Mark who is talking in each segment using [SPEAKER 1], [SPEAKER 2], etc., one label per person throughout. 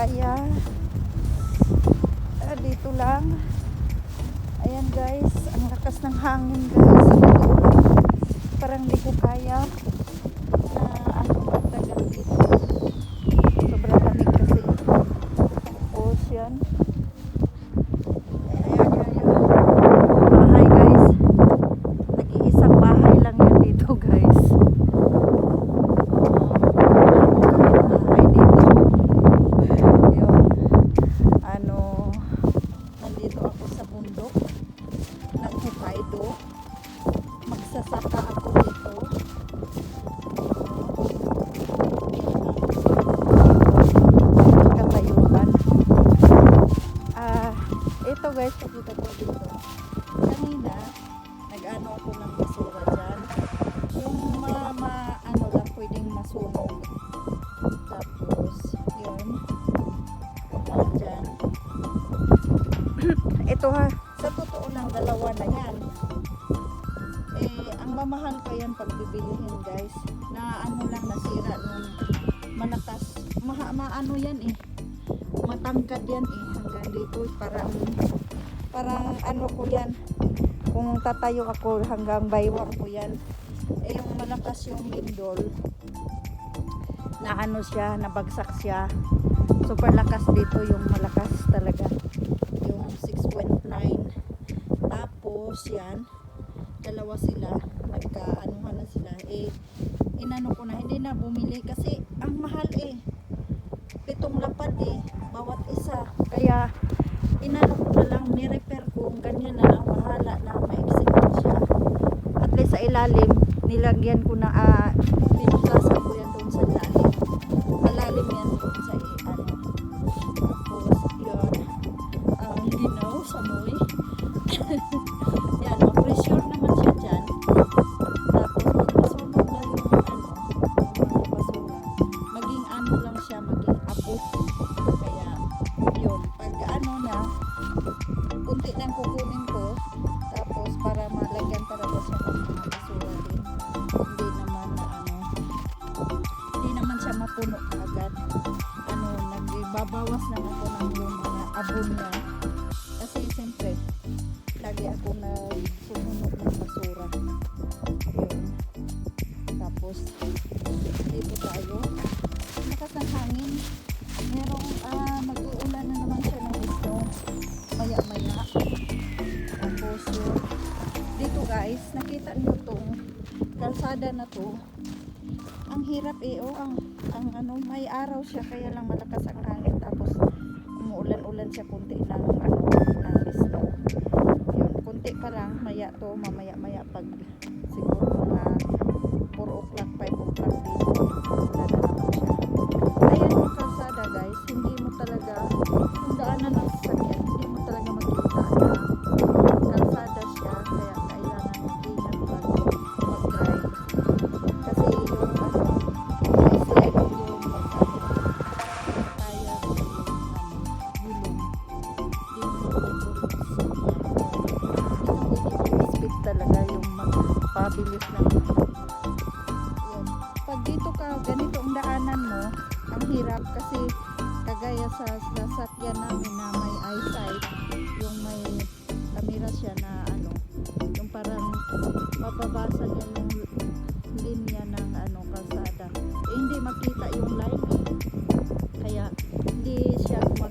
[SPEAKER 1] kaya. Ah, dito lang. Ayan guys, ang lakas ng hangin guys. Parang hindi ko kaya bibilihin guys. Na ano lang, nasira nung malakas. Maha, maano yan eh. Matangkad yan eh. Hanggang dito, parang, parang ano ko yan. Kung tatayo ako hanggang baywang ko yan. Eh, yung malakas yung lindol, na ano siya, nabagsak siya. Super lakas dito yung malakas talaga. Yung 6.9. Tapos yan, dalawa sila, nagka-anuhan na sila. Eh, inano ko na, hindi na bumili kasi ang mahal eh. Pitong lapad eh, bawat isa. Kaya, inano ko na lang, ni-repair ko, ganyan na lang, bahala na, ma-execute siya. At least sa ilalim, nilagyan ko na, ah, pinuklasan ko yan doon sa ilalim. Malalim yan doon sa ano. Tapos, yun, ang ginaw sa moy. Na ako ng yung mga abon niya. Kasi siyempre, lagi ako na sumunod ng basura. Yun. Tapos, dito tayo. Lakas ng hangin. Merong ah, mag-uulan na naman siya ng gusto. Maya-maya. Tapos yun. Dito guys, nakita niyo tong kalsada na to. Ang hirap eh, oh, ang, ang ano, may araw siya kaya lang malakas ang hangin. Umuulan-ulan siya kunti ng ano, ng snow. Yun, kunti pa lang, maya to, mamaya-maya pag sa sasakyan namin na may eyesight, yung may kamera siya na ano, yung parang mababasa niya yung linya ng ano kalsada. Eh, hindi makita yung line. Kaya hindi siya gumagana.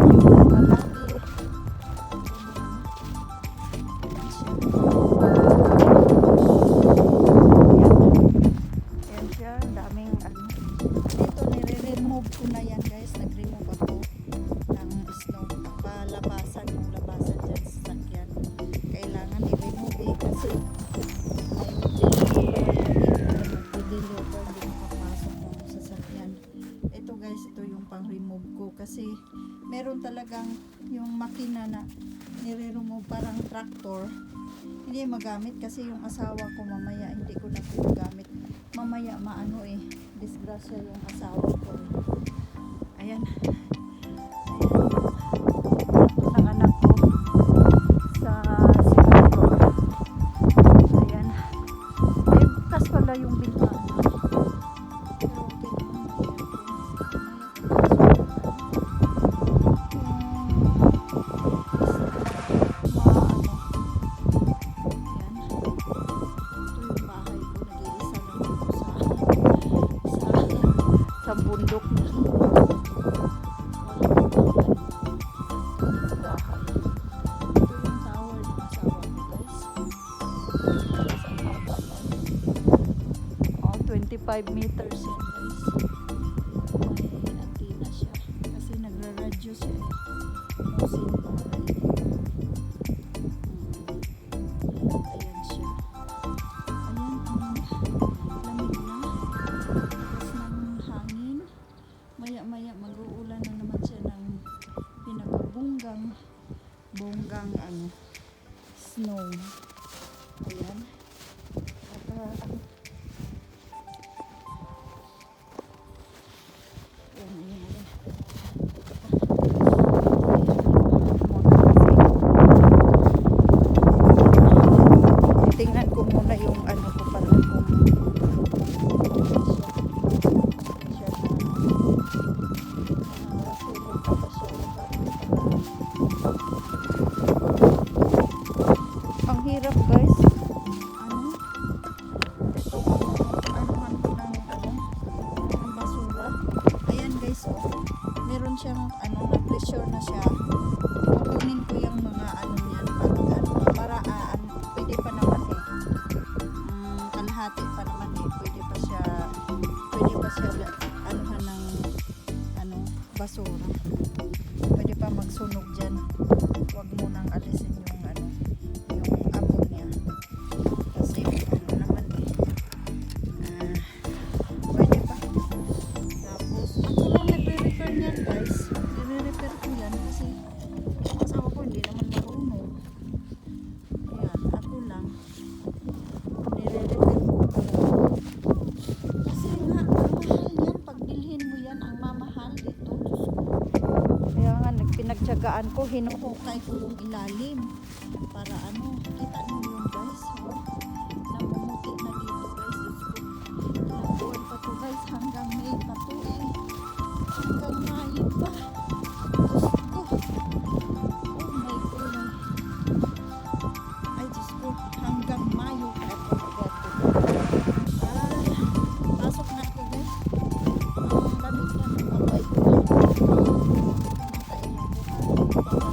[SPEAKER 1] Thank you. Talagang yung makina na nire-remove parang tractor hindi magamit kasi yung asawa ko mamaya hindi ko na po magamit. Mamaya maano eh disgrasya yung asawa ko. Ayan 5 meters. Yan guys pinati na siya. Kasi nagra-radyo siya no signal. Hmm. Hirap guys. Ano anuhan ko ng ano ng ayan guys. Oh. meron siyang ano na pressure na siya. Kukunin ko yung mga ano niyan pag ano para ano, pwede pa naman eh. Mm, kalahati pa naman eh. Pwede pa siya pwede pa siya anuhan ng ano basura. Pwede pa magsunog dyan nagpinagtyagaan ko hinuhukay ko yung ilalim para ano kita niyo yun guys namumuti na dito guys. Diyos ko buwan pa to guys hanggang May pa Come on.